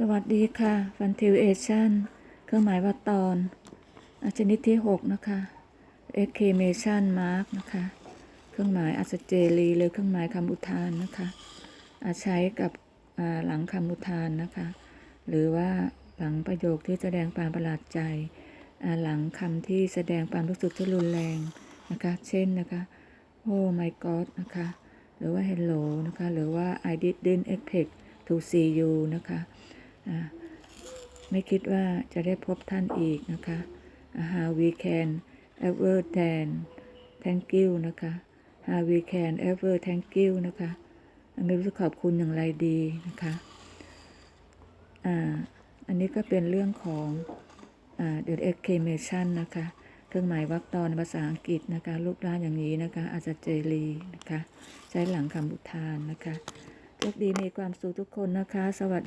สวัสดีค่ะ Funtilation เครื่องหมายว่าตอนอชนิดที่ 6 นะคะ Exclamation Mark นะคะ เครื่องหมายอัศเจรีหรือเครื่องหมายคำอุทานนะคะอาใช้กับหลังคำอุทานนะคะ หรือว่าหลังประโยคที่แสดงความประหลาดใจ หลังคำที่แสดงความรู้สึกที่รุนแรงนะคะ เช่นนะคะ Oh my god นะคะ หรือว่า hello นะคะ หรือว่า I didn't expect to see you นะคะ ไม่คิดว่าจะได้พบท่านอีกนะคะอ่า how we can ever than thank you นะคะ how we can ever thank you นะคะไม่รู้จะขอบคุณอย่างไรดีนะคะอ่าอันนี้ก็เป็นเรื่องของอ่า the exclamation นะคะเครื่องหมายวรรคตอนภาษาอังกฤษนะคะรูปร่างอย่างนี้นะคะ อาจจะเจรีนะคะ ใช้หลังคำอุทานนะคะโชคดีมีความสุขทุกคนนะคะ สวัสดี